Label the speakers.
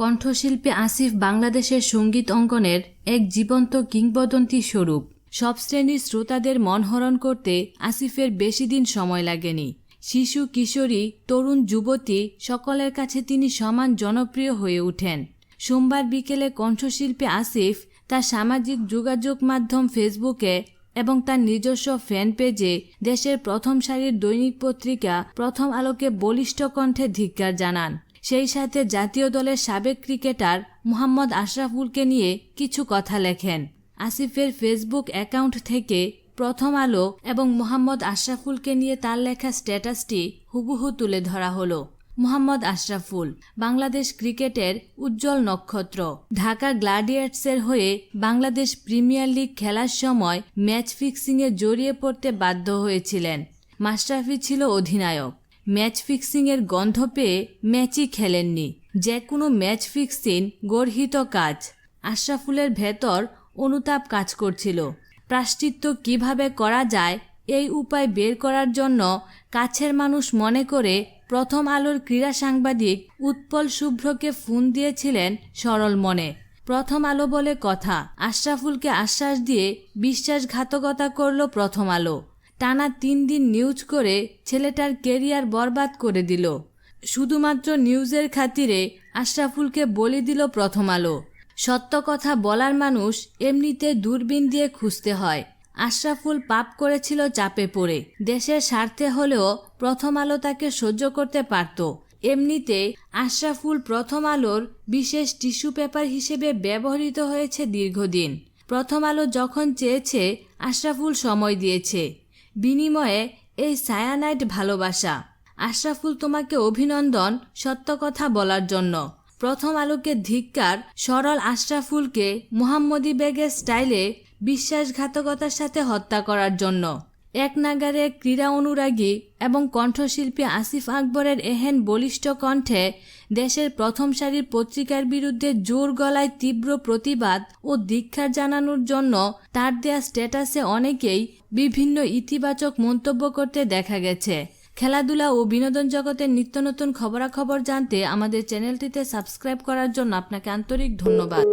Speaker 1: কণ্ঠশিল্পী আসিফ বাংলাদেশের সংগীত অঙ্গনের এক জীবন্ত কিংবদন্তি স্বরূপ। সব শ্রেণির শ্রোতাদের মনহরণ করতে আসিফের বেশি দিন সময় লাগেনি। শিশু, কিশোরী, তরুণ, যুবতী সকলের কাছে তিনি সমান জনপ্রিয় হয়ে ওঠেন সোমবার বিকেলে কণ্ঠশিল্পী আসিফ তার সামাজিক যোগাযোগ মাধ্যম ফেসবুকে এবং তার নিজস্ব ফ্যান পেজে দেশের প্রথম সারির দৈনিক পত্রিকা প্রথম আলোকে বলিষ্ঠ কণ্ঠে ধিক্কার জানান। সেই সাথে জাতীয় দলের সাবেক ক্রিকেটার মোহাম্মদ আশরাফুলকে নিয়ে কিছু কথা লেখেন। আসিফের ফেসবুক অ্যাকাউন্ট থেকে প্রথম আলো এবং মোহাম্মদ আশরাফুলকে নিয়ে তার লেখা স্ট্যাটাসটি হুবহু তুলে ধরা হলো। মোহাম্মদ আশরাফুল, বাংলাদেশ ক্রিকেটের উজ্জ্বল নক্ষত্র। ঢাকা গ্লাডিয়েটসের হয়ে বাংলাদেশ প্রিমিয়ার লিগ খেলার সময় ম্যাচ ফিক্সিংয়ে জড়িয়ে পড়তে বাধ্য হয়েছিলেন। মাশরাফি ছিল অধিনায়ক। ম্যাচ ফিক্সিংয়ের গন্ধ পেয়ে ম্যাচই খেলেননি। যে কোনো ম্যাচ ফিক্সিং গর্হিত কাজ। আশরাফুলের ভেতর অনুতাপ কাজ করছিল। প্রাশ্চিত্য কীভাবে করা যায় এই উপায় বের করার জন্য কাছের মানুষ মনে করে প্রথম আলোর ক্রীড়া সাংবাদিক উৎপল শুভ্রকে ফোন দিয়েছিলেন সরল মনে। প্রথম আলো বলে কথা। আশরাফুলকে আশ্বাস দিয়ে বিশ্বাসঘাতকতা করল প্রথম আলো। টানা তিন দিন নিউজ করে ছেলেটার কেরিয়ার বরবাদ করে দিল। শুধুমাত্র নিউজের খাতিরে আশরাফুলকে বলি দিল প্রথম আলো। সত্য কথা বলার মানুষ এমনিতে দূরবীন দিয়ে খুঁজতে হয়। আশরাফুল পাপ করেছিল চাপে পড়ে। দেশের স্বার্থে হলেও প্রথম আলো তাকে সহ্য করতে পারত। এমনিতে আশরাফুল প্রথম আলোর বিশেষ টিস্যু পেপার হিসেবে ব্যবহৃত হয়েছে দীর্ঘদিন। প্রথম আলো যখন চেয়েছে, আশরাফুল সময় দিয়েছে। বিনিময়ে এই সায়ানাইট ভালোবাসা। আশরাফুল তোমাকে অভিনন্দন সত্য কথা বলার জন্য। প্রথম আলোকে ধিক্কার সরল আশরাফুলকে মোহাম্মদী বেগের স্টাইলে বিশ্বাসঘাতকতার সাথে হত্যা করার জন্য। এক নাগারে ক্রীড়া অনুরাগী এবং কণ্ঠশিল্পী আসিফ আকবরের এহেন বলিষ্ঠ কণ্ঠে দেশের প্রথম সারির পত্রিকার বিরুদ্ধে জোর গলায় তীব্র প্রতিবাদ ও দীক্ষা জানানোর জন্য তার দেয়া স্ট্যাটাসে অনেকেই বিভিন্ন ইতিবাচক মন্তব্য করতে দেখা গেছে। খেলাধুলা ও বিনোদন জগতের নিত্য নতুন খবরাখবর জানতে আমাদের চ্যানেলটিতে সাবস্ক্রাইব করার জন্য আপনাকে আন্তরিক ধন্যবাদ।